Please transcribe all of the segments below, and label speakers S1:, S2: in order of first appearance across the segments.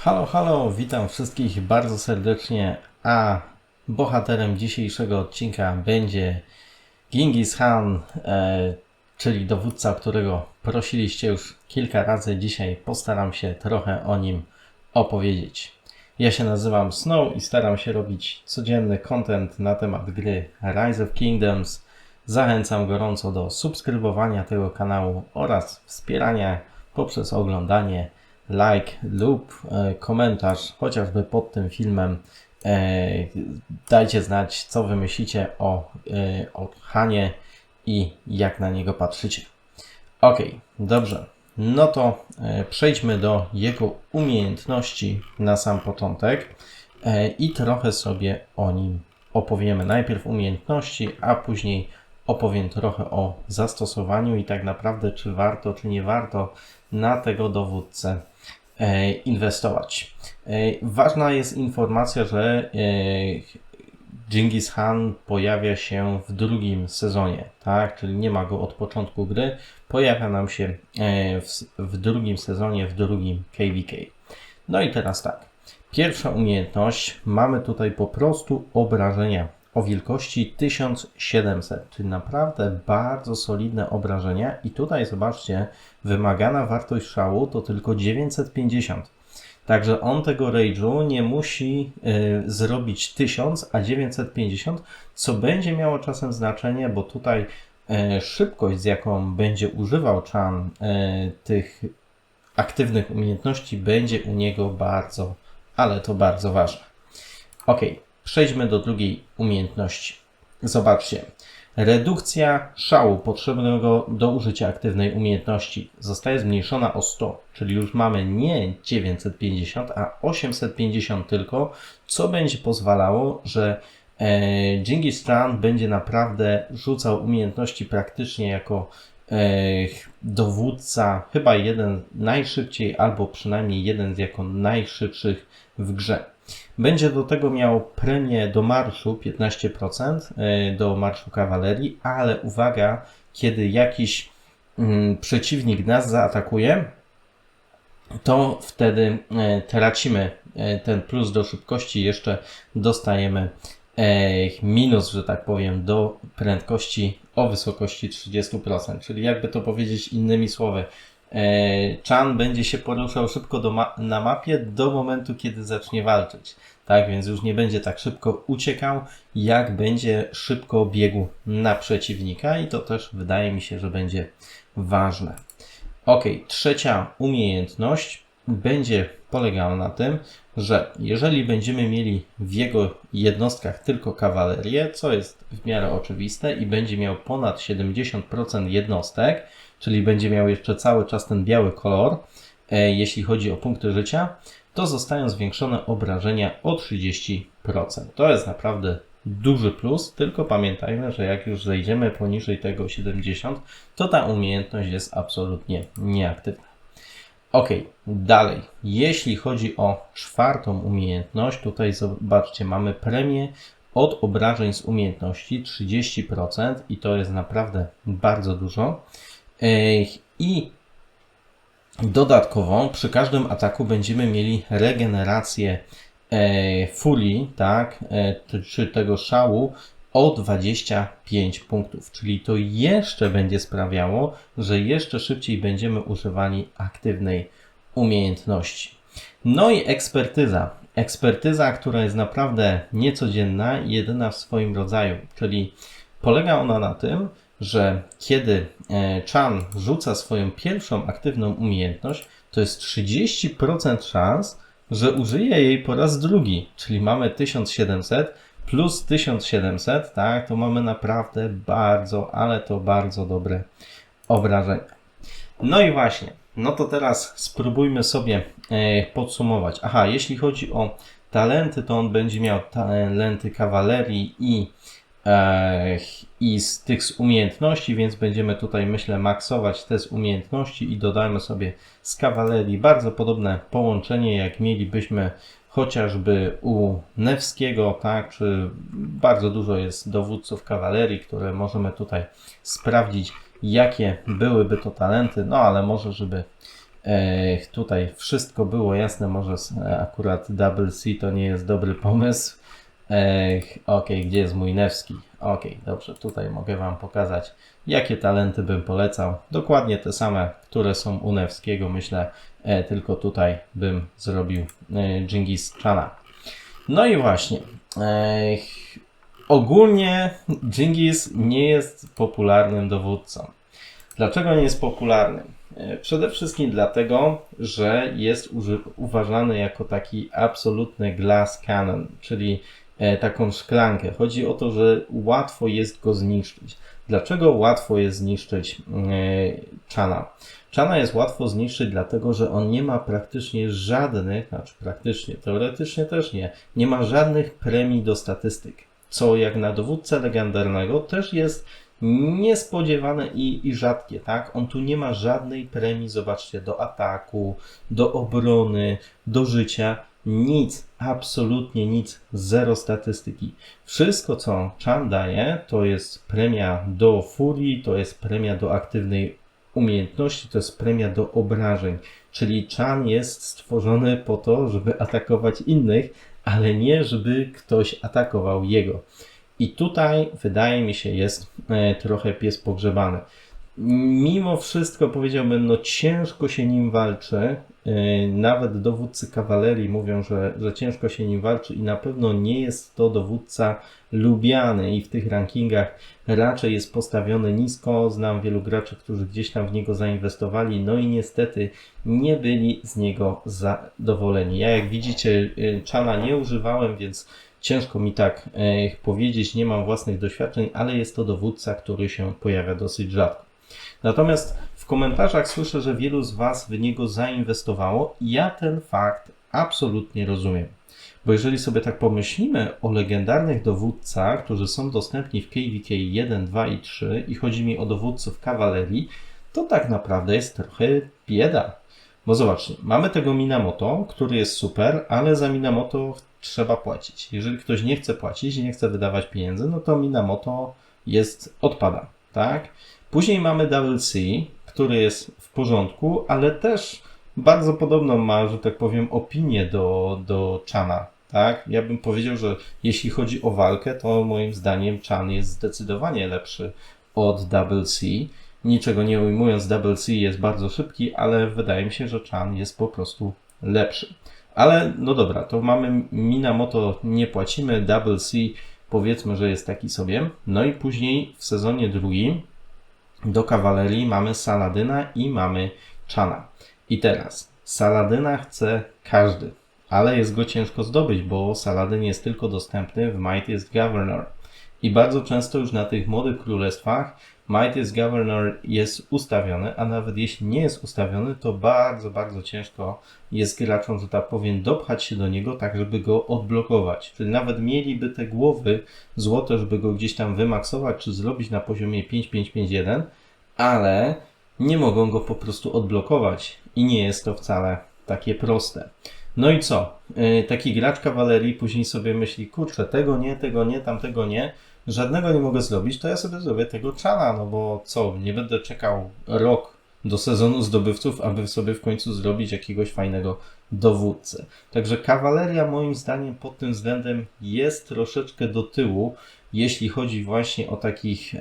S1: Halo, halo, witam wszystkich bardzo serdecznie, a bohaterem dzisiejszego odcinka będzie Genghis Khan, e, czyli dowódca, którego prosiliście już kilka razy. Dzisiaj postaram się trochę o nim opowiedzieć. Ja się nazywam Snow i staram się robić codzienny content na temat gry Rise of Kingdoms. Zachęcam gorąco do subskrybowania tego kanału oraz wspierania poprzez oglądanie like lub e, komentarz, chociażby pod tym filmem. E, dajcie znać, co wy myślicie o, e, o Hanie i jak na niego patrzycie. Ok, dobrze. No to przejdźmy do jego umiejętności na sam początek i trochę sobie o nim opowiemy. Najpierw umiejętności, a później opowiem trochę o zastosowaniu i tak naprawdę, czy warto, czy nie warto na tego dowódcę e, inwestować. E, ważna jest informacja, że e, Genghis Khan pojawia się w drugim sezonie, tak? Czyli nie ma go od początku gry. Pojawia nam się w, w drugim sezonie, w drugim KVK. No i teraz tak. Pierwsza umiejętność. Mamy tutaj po prostu obrażenia o wielkości 1700, czyli naprawdę bardzo solidne obrażenia. I tutaj zobaczcie, wymagana wartość szału to tylko 950. Także on tego rage'u nie musi y, zrobić 1000, a 950, co będzie miało czasem znaczenie, bo tutaj y, szybkość, z jaką będzie używał Chan y, tych aktywnych umiejętności, będzie u niego bardzo, ale to bardzo ważne. Ok, przejdźmy do drugiej umiejętności. Zobaczcie. Redukcja szału potrzebnego do użycia aktywnej umiejętności zostaje zmniejszona o 100, czyli już mamy nie 950, a 850 tylko, co będzie pozwalało, że e, Genghis Khan będzie naprawdę rzucał umiejętności praktycznie jako e, dowódca, chyba jeden najszybciej, albo przynajmniej jeden z jako najszybszych w grze. Będzie do tego miał premię do marszu 15% e, do marszu kawalerii, ale uwaga, kiedy jakiś mm, przeciwnik nas zaatakuje, to wtedy e, tracimy e, ten plus do szybkości, jeszcze dostajemy minus, że tak powiem, do prędkości o wysokości 30%. Czyli jakby to powiedzieć innymi słowy, Chan będzie się poruszał szybko ma na mapie do momentu, kiedy zacznie walczyć. Tak więc już nie będzie tak szybko uciekał, jak będzie szybko biegł na przeciwnika, i to też wydaje mi się, że będzie ważne. Ok, trzecia umiejętność będzie polegała na tym, że jeżeli będziemy mieli w jego jednostkach tylko kawalerię, co jest w miarę oczywiste, i będzie miał ponad 70% jednostek, czyli będzie miał jeszcze cały czas ten biały kolor, e, jeśli chodzi o punkty życia, to zostają zwiększone obrażenia o 30%. To jest naprawdę duży plus, tylko pamiętajmy, że jak już zejdziemy poniżej tego 70, to ta umiejętność jest absolutnie nieaktywna. Ok, dalej. Jeśli chodzi o czwartą umiejętność, tutaj zobaczcie, mamy premię od obrażeń z umiejętności 30% i to jest naprawdę bardzo dużo. I Dodatkowo przy każdym ataku będziemy mieli regenerację e, fulii, tak, e, czy tego szału o 25 punktów, czyli to jeszcze będzie sprawiało, że jeszcze szybciej będziemy używali aktywnej umiejętności. No i ekspertyza. Ekspertyza, która jest naprawdę niecodzienna i jedyna w swoim rodzaju, czyli polega ona na tym, że kiedy e, Chan rzuca swoją pierwszą aktywną umiejętność, to jest 30% szans, że użyje jej po raz drugi, czyli mamy 1700 plus 1700, tak, to mamy naprawdę bardzo, ale to bardzo dobre obrażenia. No i właśnie, no to teraz spróbujmy sobie e, podsumować. Aha, jeśli chodzi o talenty, to on będzie miał talenty kawalerii i i z tych z umiejętności, więc będziemy tutaj, myślę, maksować te z umiejętności i dodajmy sobie z kawalerii bardzo podobne połączenie, jak mielibyśmy chociażby u Newskiego, tak, czy bardzo dużo jest dowódców kawalerii, które możemy tutaj sprawdzić, jakie byłyby to talenty, no ale może, żeby E, tutaj wszystko było jasne, może e, akurat Double C to nie jest dobry pomysł. E, ok, gdzie jest mój Newski? Ok, dobrze, tutaj mogę Wam pokazać, jakie talenty bym polecał. Dokładnie te same, które są u Newskiego, myślę, tylko tutaj bym zrobił e, Genghis Khana. No i właśnie, e, ogólnie Genghis nie jest popularnym dowódcą. Dlaczego nie jest popularny? E, Przede wszystkim dlatego, że jest uważany jako taki absolutny glass cannon, czyli e, taką szklankę. Chodzi o to, że łatwo jest go zniszczyć. Dlaczego łatwo jest zniszczyć e, Chana? Chana jest łatwo zniszczyć, dlatego że on nie ma praktycznie żadnych, znaczy praktycznie, teoretycznie też nie, nie ma żadnych premii do statystyk. Co jak na dowódcę legendarnego też jest niespodziewane i, i rzadkie, tak? On tu nie ma żadnej premii, zobaczcie, do ataku, do obrony, do życia. Nic, absolutnie nic, zero statystyki. Wszystko, co Chan daje, to jest premia do furii, to jest premia do aktywnej umiejętności, to jest premia do obrażeń. Czyli Chan jest stworzony po to, żeby atakować innych, ale nie, żeby ktoś atakował jego. I tutaj, wydaje mi się, jest e, trochę pies pogrzebany. Mimo wszystko powiedziałbym, no ciężko się nim walczy. E, Nawet dowódcy kawalerii mówią, że, że ciężko się nim walczy i na pewno nie jest to dowódca lubiany i w tych rankingach raczej jest postawiony nisko. Znam wielu graczy, którzy gdzieś tam w niego zainwestowali, no i niestety nie byli z niego zadowoleni. Ja jak widzicie, e, Chana nie używałem, więc Ciężko mi tak e, powiedzieć, nie mam własnych doświadczeń, ale jest to dowódca, który się pojawia dosyć rzadko. Natomiast w komentarzach słyszę, że wielu z Was w niego zainwestowało i ja ten fakt absolutnie rozumiem. Bo jeżeli sobie tak pomyślimy o legendarnych dowódcach, którzy są dostępni w KVK 1, 2 i 3 i chodzi mi o dowódców kawalerii, to tak naprawdę jest trochę bieda. Bo zobaczcie, mamy tego Minamoto, który jest super, ale za Minamoto trzeba płacić. Jeżeli ktoś nie chce płacić, nie chce wydawać pieniędzy, no to Minamoto jest, odpada, tak? Później mamy Double C, który jest w porządku, ale też bardzo podobną ma, że tak powiem, opinię do, do Chana, tak? Ja bym powiedział, że jeśli chodzi o walkę, to moim zdaniem Chan jest zdecydowanie lepszy od Double C. Niczego nie ujmując, Double C jest bardzo szybki, ale wydaje mi się, że Chan jest po prostu lepszy. Ale no dobra, to mamy Minamoto, nie płacimy, Double C powiedzmy, że jest taki sobie. No i później w sezonie drugim do kawalerii mamy Saladyna i mamy Chana. I teraz Saladyna chce każdy, ale jest go ciężko zdobyć, bo Saladyn jest tylko dostępny w Mightiest Governor. I bardzo często już na tych młodych królestwach Mightiest Governor jest ustawiony, a nawet jeśli nie jest ustawiony, to bardzo, bardzo ciężko jest graczom, że tak powiem, dopchać się do niego tak, żeby go odblokować. Czyli nawet mieliby te głowy złote, żeby go gdzieś tam wymaksować, czy zrobić na poziomie 5551, ale nie mogą go po prostu odblokować i nie jest to wcale takie proste. No i co? Yy, Taki gracz kawalerii później sobie myśli, kurczę, tego nie, tego nie, tamtego nie, żadnego nie mogę zrobić, to ja sobie zrobię tego czana, no bo co, nie będę czekał rok do sezonu zdobywców, aby sobie w końcu zrobić jakiegoś fajnego dowódcę. Także kawaleria moim zdaniem pod tym względem jest troszeczkę do tyłu, jeśli chodzi właśnie o takich e,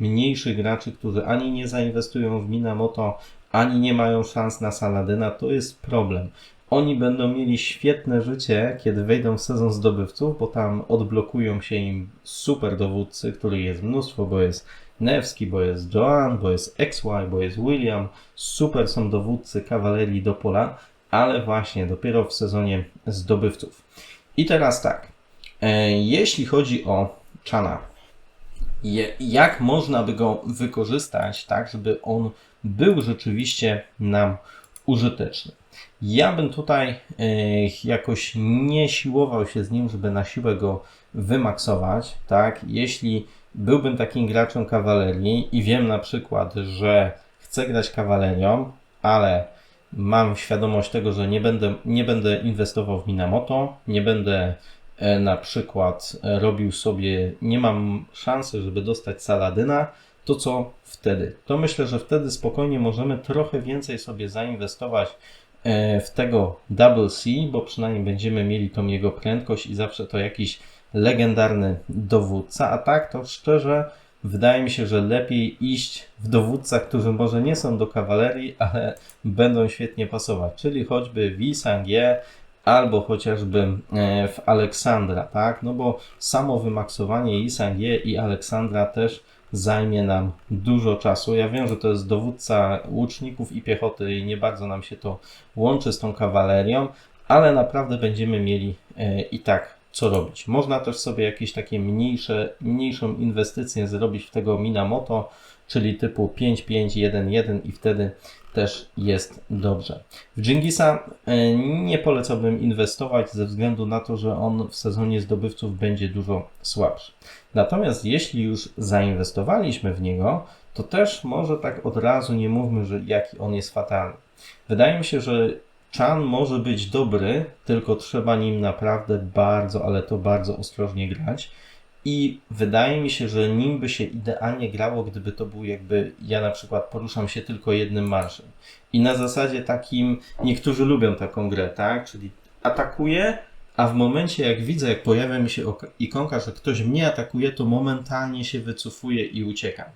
S1: mniejszych graczy, którzy ani nie zainwestują w Minamoto, ani nie mają szans na Saladyna, to jest problem. Oni będą mieli świetne życie, kiedy wejdą w sezon zdobywców, bo tam odblokują się im super dowódcy, których jest mnóstwo, bo jest Nevski, bo jest Joan, bo jest XY, bo jest William. Super są dowódcy kawalerii do pola, ale właśnie dopiero w sezonie zdobywców. I teraz tak, e, jeśli chodzi o Chana, jak można by go wykorzystać tak, żeby on był rzeczywiście nam użyteczny. Ja bym tutaj e, jakoś nie siłował się z nim, żeby na siłę go wymaksować, tak? Jeśli byłbym takim graczem kawalerii i wiem na przykład, że chcę grać kawalerią, ale mam świadomość tego, że nie będę, nie będę inwestował w Minamoto, nie będę e, na przykład e, robił sobie, nie mam szansy, żeby dostać Saladyna, to co wtedy? To myślę, że wtedy spokojnie możemy trochę więcej sobie zainwestować w tego Double C, bo przynajmniej będziemy mieli tą jego prędkość i zawsze to jakiś legendarny dowódca, a tak to szczerze wydaje mi się, że lepiej iść w dowódcach, którzy może nie są do kawalerii, ale będą świetnie pasować, czyli choćby w albo chociażby e, w Aleksandra, tak? No bo samo wymaksowanie Isangie i Aleksandra też zajmie nam dużo czasu. Ja wiem, że to jest dowódca łuczników i piechoty i nie bardzo nam się to łączy z tą kawalerią, ale naprawdę będziemy mieli e, i tak co robić. Można też sobie jakieś takie mniejsze, mniejszą inwestycję zrobić w tego Minamoto, czyli typu 5-5-1-1 i wtedy też jest dobrze. W Dżingisa e, nie polecałbym inwestować ze względu na to, że on w sezonie zdobywców będzie dużo słabszy. Natomiast jeśli już zainwestowaliśmy w niego, to też może tak od razu nie mówmy, że jaki on jest fatalny. Wydaje mi się, że Chan może być dobry, tylko trzeba nim naprawdę bardzo, ale to bardzo ostrożnie grać. I wydaje mi się, że nim by się idealnie grało, gdyby to był jakby ja na przykład poruszam się tylko jednym marszem. I na zasadzie takim, niektórzy lubią taką grę, tak? Czyli atakuję, a w momencie jak widzę, jak pojawia mi się ikonka, że ktoś mnie atakuje, to momentalnie się wycofuję i uciekam.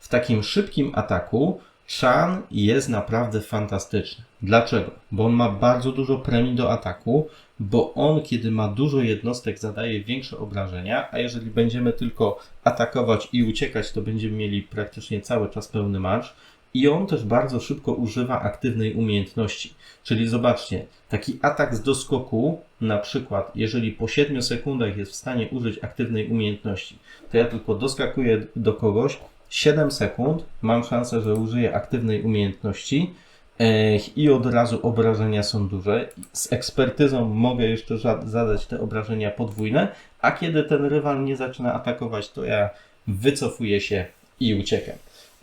S1: W takim szybkim ataku Chan jest naprawdę fantastyczny. Dlaczego? Bo on ma bardzo dużo premii do ataku, bo on, kiedy ma dużo jednostek, zadaje większe obrażenia, a jeżeli będziemy tylko atakować i uciekać, to będziemy mieli praktycznie cały czas pełny marsz. I on też bardzo szybko używa aktywnej umiejętności. Czyli zobaczcie, taki atak z doskoku, na przykład, jeżeli po 7 sekundach jest w stanie użyć aktywnej umiejętności, to ja tylko doskakuję do kogoś, 7 sekund, mam szansę, że użyję aktywnej umiejętności e, i od razu obrażenia są duże. Z ekspertyzą mogę jeszcze za- zadać te obrażenia podwójne, a kiedy ten rywal nie zaczyna atakować, to ja wycofuję się i uciekam.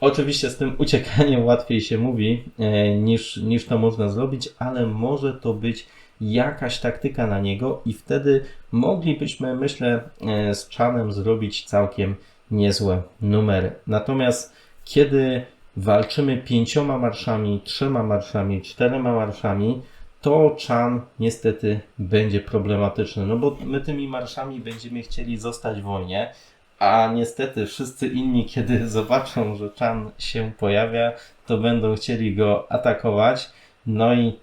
S1: Oczywiście z tym uciekaniem łatwiej się mówi e, niż, niż to można zrobić, ale może to być jakaś taktyka na niego i wtedy moglibyśmy, myślę, e, z Chanem zrobić całkiem niezłe numery. Natomiast kiedy walczymy pięcioma marszami, trzema marszami, czterema marszami, to Chan niestety będzie problematyczny, no bo my tymi marszami będziemy chcieli zostać w wojnie, a niestety wszyscy inni, kiedy zobaczą, że Chan się pojawia, to będą chcieli go atakować, no i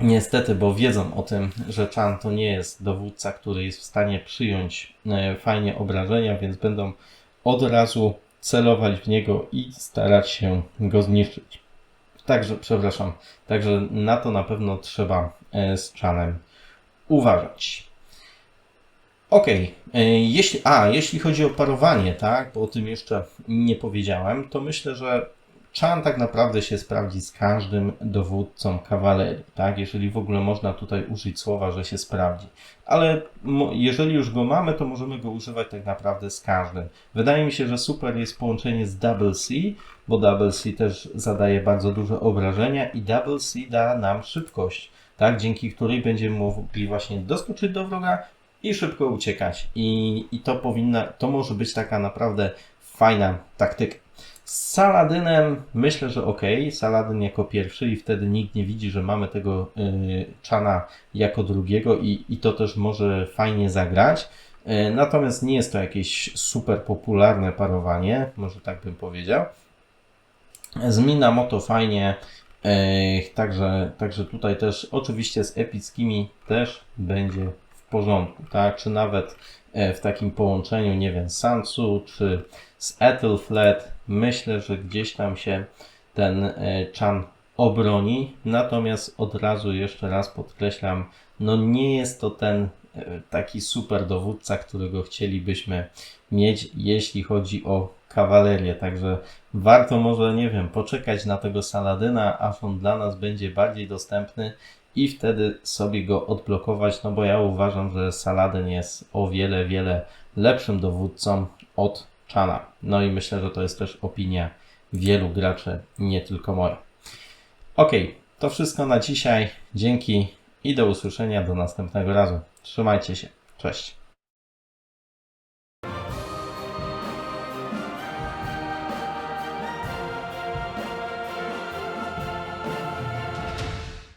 S1: Niestety, bo wiedzą o tym, że Chan to nie jest dowódca, który jest w stanie przyjąć e, fajnie obrażenia, więc będą od razu celować w niego i starać się go zniszczyć. Także, przepraszam, także na to na pewno trzeba e, z Chanem uważać. Okej, e, jeśli, a jeśli chodzi o parowanie, tak, bo o tym jeszcze nie powiedziałem, to myślę, że Chan tak naprawdę się sprawdzi z każdym dowódcą kawalerii, tak? Jeżeli w ogóle można tutaj użyć słowa, że się sprawdzi. Ale jeżeli już go mamy, to możemy go używać tak naprawdę z każdym. Wydaje mi się, że super jest połączenie z Double C, bo Double C też zadaje bardzo duże obrażenia i Double C da nam szybkość, tak? Dzięki której będziemy mogli właśnie doskoczyć do wroga i szybko uciekać. I, i to powinna, to może być taka naprawdę fajna taktyka. Z Saladynem myślę, że ok. Saladyn jako pierwszy i wtedy nikt nie widzi, że mamy tego y, Czana jako drugiego i, i to też może fajnie zagrać. Y, natomiast nie jest to jakieś super popularne parowanie, może tak bym powiedział. Z Minamoto fajnie, y, także, także tutaj też oczywiście z epickimi też będzie porządku, tak? Czy nawet e, w takim połączeniu, nie wiem, Sansu, czy z Ethelflaed, myślę, że gdzieś tam się ten e, Chan obroni. Natomiast od razu jeszcze raz podkreślam, no nie jest to ten e, taki super dowódca, którego chcielibyśmy mieć, jeśli chodzi o kawalerię. Także warto może, nie wiem, poczekać na tego Saladyna, aż on dla nas będzie bardziej dostępny i wtedy sobie go odblokować, no bo ja uważam, że Saladyn jest o wiele, wiele lepszym dowódcą od Chana. No i myślę, że to jest też opinia wielu graczy, nie tylko moja. Ok, to wszystko na dzisiaj. Dzięki i do usłyszenia do następnego razu. Trzymajcie się. Cześć.